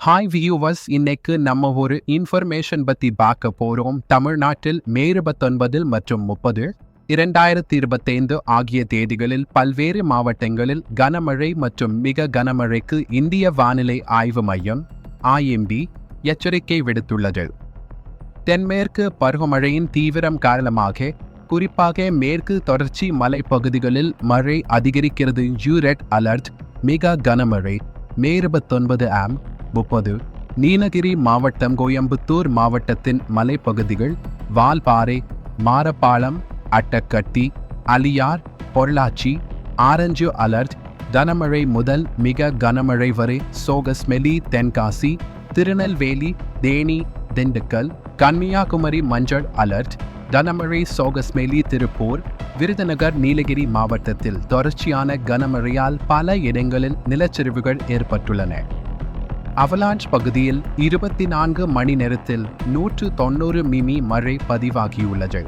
Hi viewers இன்னைக்கு நம்ம ஒரு இன்ஃபர்மேஷன் பற்றி பார்க்க போகிறோம் தமிழ்நாட்டில் மே இருபத்தொன்பதில் மற்றும் முப்பது இரண்டாயிரத்தி இருபத்தைந்து ஆகிய தேதிகளில் பல்வேறு மாவட்டங்களில் கனமழை மற்றும் மிக கனமழைக்கு இந்திய வானிலை ஆய்வு மையம் ஐஎம்பி எச்சரிக்கை விடுத்துள்ளது. தென்மேற்கு பருவமழையின் தீவிரம் காரணமாக குறிப்பாக மேற்கு தொடர்ச்சி மலைப்பகுதிகளில் மழை அதிகரிக்கிறது. யூரெட் அலர்ட் மிக கனமழை மே இருபத்தொன்பது ஆம் முப்பது. நீலகிரி மாவட்டம் கோயம்புத்தூர் மாவட்டத்தின் மலைப்பகுதிகள் வால்பாறை மாரப்பாளம் அட்டக்கட்டி அலியார் பொள்ளாச்சி ஆரஞ்சு அலர்ட் கனமழை முதல் மிக கனமழை வரை சோகஸ்மெலி தென்காசி திருநெல்வேலி தேனி திண்டுக்கல் கன்னியாகுமரி மஞ்சள் அலர்ட் கனமழை சோகஸ்மெலி திருப்பூர் விருதுநகர் நீலகிரி மாவட்டத்தில் தொடர்ச்சியான கனமழையால் பல இடங்களில் நிலச்சரிவுகள் ஏற்பட்டுள்ளன. அவலாஞ்ச் பகுதியில் இருபத்தி நான்கு மணி நேரத்தில் நூற்று தொண்ணூறு மிமி மழை பதிவாகியுள்ளது.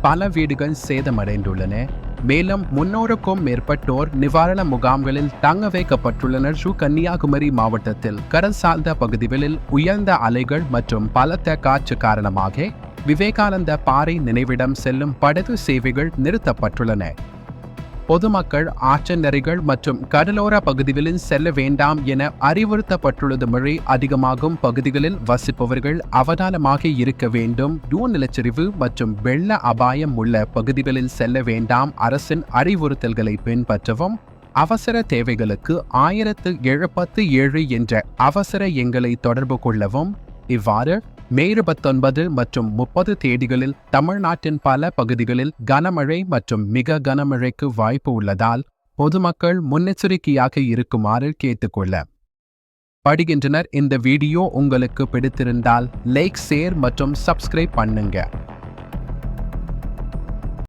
பல வீடுகள் சேதமடைந்துள்ளன. மேலும் முன்னூறுக்கும் மேற்பட்டோர் நிவாரண முகாம்களில் தங்க வைக்கப்பட்டுள்ளனர். ஷு கன்னியாகுமரி மாவட்டத்தில் கடல் சார்ந்த பகுதிகளில் உயர்ந்த அலைகள் மற்றும் பலத்த காற்று காரணமாக விவேகானந்த பாறை நினைவிடம் செல்லும் படகு சேவைகள் நிறுத்தப்பட்டுள்ளன. பொதுமக்கள் ஆற்றங்கரைகள் மற்றும் கடலோர பகுதிகளில் செல்ல வேண்டாம் என அறிவுறுத்தப்பட்டுள்ளது. மழை அதிகமாகும் பகுதிகளில் வசிப்பவர்கள் அவதானமாக இருக்க வேண்டும். டூ நிலச்சரிவு மற்றும் வெள்ள அபாயம் உள்ள பகுதிகளில் செல்ல வேண்டாம். அரசின் அறிவுறுத்தல்களை பின்பற்றவும் அவசர தேவைகளுக்கு ஆயிரத்து எழுபத்து ஏழு என்ற அவசர எண்களை தொடர்பு கொள்ளவும் இவ்வாறு மே இருபத்தொன்பது மற்றும் முப்பது தேதிகளில் தமிழ்நாட்டின் பல பகுதிகளில் கனமழை மற்றும் மிக கனமழைக்கு வாய்ப்பு உள்ளதால் பொதுமக்கள் முன்னெச்சரிக்கையாக இருக்குமாறு கேட்டுக்கொள்ள. படுகின்றனர். இந்த வீடியோ உங்களுக்கு பிடித்திருந்தால் லைக் ஷேர் மற்றும் சப்ஸ்கிரைப் பண்ணுங்க.